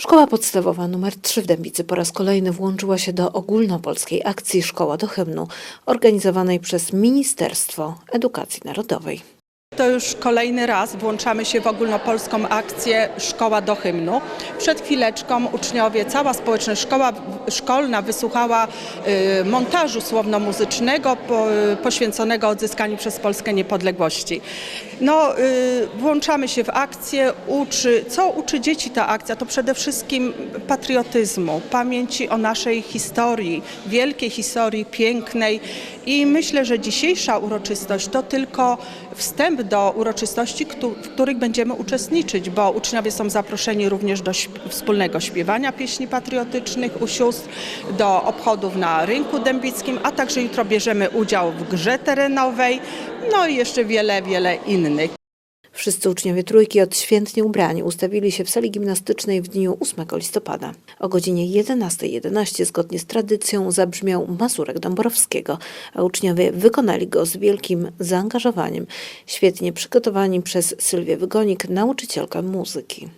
Szkoła podstawowa nr 3 w Dębicy po raz kolejny włączyła się do ogólnopolskiej akcji Szkoła do hymnu, organizowanej przez Ministerstwo Edukacji Narodowej. To już kolejny raz włączamy się w ogólnopolską akcję Szkoła do hymnu. Przed chwileczką uczniowie, cała społeczność szkoła, szkolna wysłuchała y, montażu słowno-muzycznego po, poświęconego odzyskaniu przez Polskę niepodległości. No, y, włączamy się w akcję. Uczy, co uczy dzieci ta akcja? To przede wszystkim patriotyzmu, pamięci o naszej historii, wielkiej historii, pięknej. I myślę, że dzisiejsza uroczystość to tylko wstęp do uroczystości, w których będziemy uczestniczyć, bo uczniowie są zaproszeni również do wspólnego śpiewania pieśni patriotycznych u sióstr, do obchodów na rynku dębickim, a także jutro bierzemy udział w grze terenowej, no i jeszcze wiele, wiele innych. Wszyscy uczniowie trójki odświętnie ubrani ustawili się w sali gimnastycznej w dniu 8 listopada. O godzinie 11.11 zgodnie z tradycją zabrzmiał Mazurek Dąbrowskiego, a uczniowie wykonali go z wielkim zaangażowaniem, świetnie przygotowani przez Sylwię Wygonik, nauczycielkę muzyki.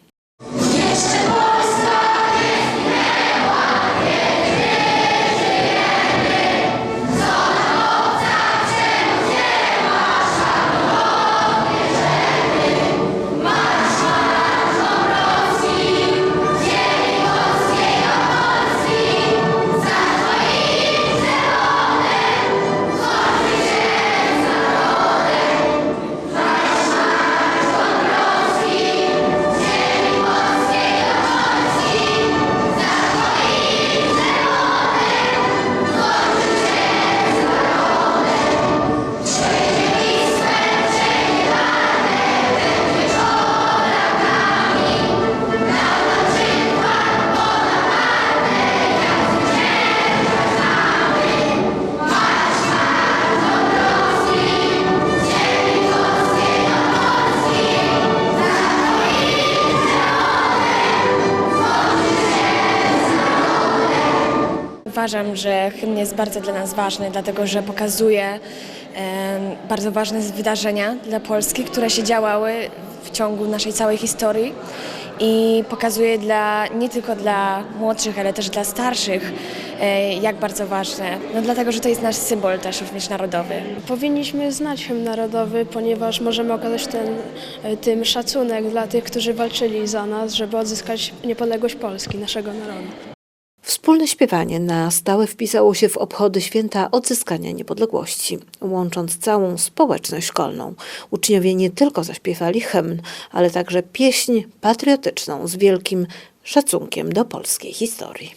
Uważam, że hymn jest bardzo dla nas ważny, dlatego że pokazuje bardzo ważne wydarzenia dla Polski, które się działały w ciągu naszej całej historii i pokazuje dla, nie tylko dla młodszych, ale też dla starszych, e, jak bardzo ważne. No dlatego, że to jest nasz symbol też również narodowy. Powinniśmy znać hymn narodowy, ponieważ możemy okazać ten, tym szacunek dla tych, którzy walczyli za nas, żeby odzyskać niepodległość Polski, naszego narodu. Wspólne śpiewanie na stałe wpisało się w obchody święta odzyskania niepodległości, łącząc całą społeczność szkolną. Uczniowie nie tylko zaśpiewali hymn, ale także pieśń patriotyczną z wielkim szacunkiem do polskiej historii.